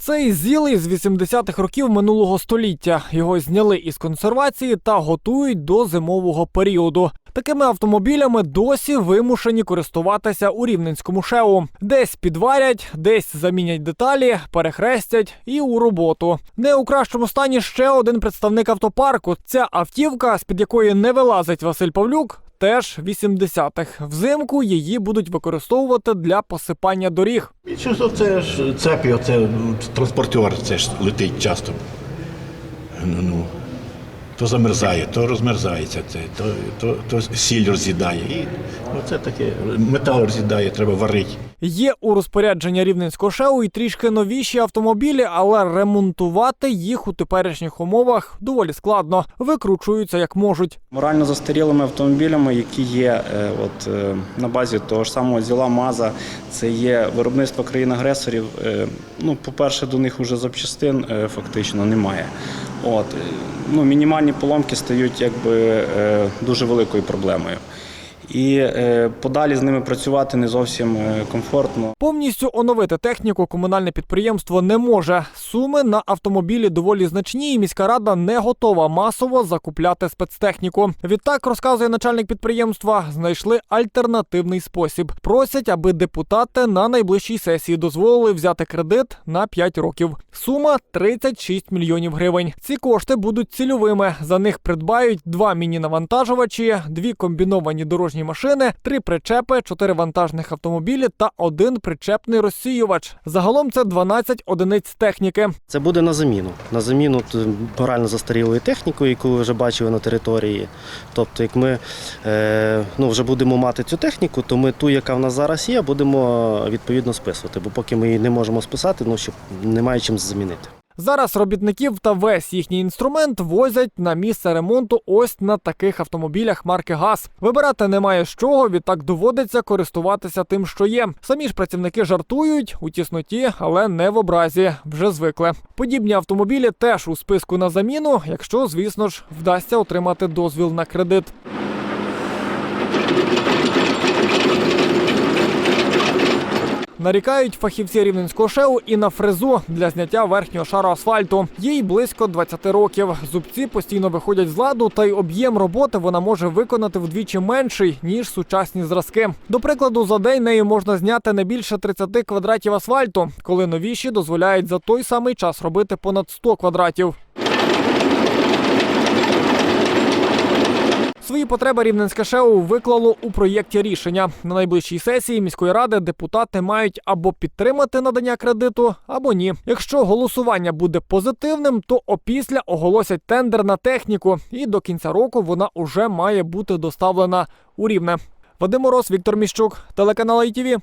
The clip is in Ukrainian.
Цей зілий з 80-х років минулого століття. Його зняли із консервації та готують до зимового періоду. Такими автомобілями досі вимушені користуватися у рівненському шеу. Десь підварять, десь замінять деталі, перехрестять і у роботу. Не у кращому стані ще один представник автопарку. Ця автівка, з під якої не вилазить Василь Павлюк. Теж 80-х. Взимку її будуть використовувати для посипання доріг. І це ж цепі, оце транспортер, це ж летить часто. Ну, ну. То замерзає, то розмерзається, це, то, то, то сіль роз'їдає. І ну, це таке, метал роз'їдає, треба варити. Є у розпорядження рівненського шеу і трішки новіші автомобілі, але ремонтувати їх у теперішніх умовах доволі складно. Викручуються як можуть. Морально застарілими автомобілями, які є е, от, е, на базі того ж самого зіла МАЗа, це є виробництво країн-агресорів. Е, ну, по-перше, до них вже запчастин фактично немає. От, ну, мінімальні поломки стають якби, е, дуже великою проблемою. І е, подалі з ними працювати не зовсім е, комфортно. Повністю оновити техніку комунальне підприємство не може. Суми на автомобілі доволі значні, і міська рада не готова масово закупляти спецтехніку. Відтак розказує начальник підприємства, знайшли альтернативний спосіб. Просять, аби депутати на найближчій сесії дозволили взяти кредит на 5 років. Сума 36 мільйонів гривень. Ці кошти будуть цільовими. За них придбають два міні-навантажувачі, дві комбіновані дорожні машини, три причепи, чотири вантажних автомобілі та один причепний розсіювач. Загалом це 12 одиниць техніки. Це буде на заміну. На заміну морально застарілої технікою, яку ви вже бачили на території. Тобто, як ми е, ну, вже будемо мати цю техніку, то ми ту, яка в нас зараз є, будемо відповідно списувати. Бо поки ми її не можемо списати, ну щоб немає чим замінити. Зараз робітників та весь їхній інструмент возять на місце ремонту ось на таких автомобілях марки ГАЗ. Вибирати немає з чого, відтак доводиться користуватися тим, що є. Самі ж працівники жартують у тісноті, але не в образі. Вже звикли. Подібні автомобілі теж у списку на заміну, якщо, звісно ж, вдасться отримати дозвіл на кредит. Нарікають фахівці рівненського шеу і на фрезу для зняття верхнього шару асфальту. Їй близько 20 років. Зубці постійно виходять з ладу, та й об'єм роботи вона може виконати вдвічі менший ніж сучасні зразки. До прикладу, за день нею можна зняти не більше 30 квадратів асфальту, коли новіші дозволяють за той самий час робити понад 100 квадратів. Потреби рівненське шеу виклало у проєкті рішення. На найближчій сесії міської ради депутати мають або підтримати надання кредиту, або ні. Якщо голосування буде позитивним, то опісля оголосять тендер на техніку, і до кінця року вона уже має бути доставлена у рівне. Вадим Мороз, Віктор Міщук, телеканал ITV.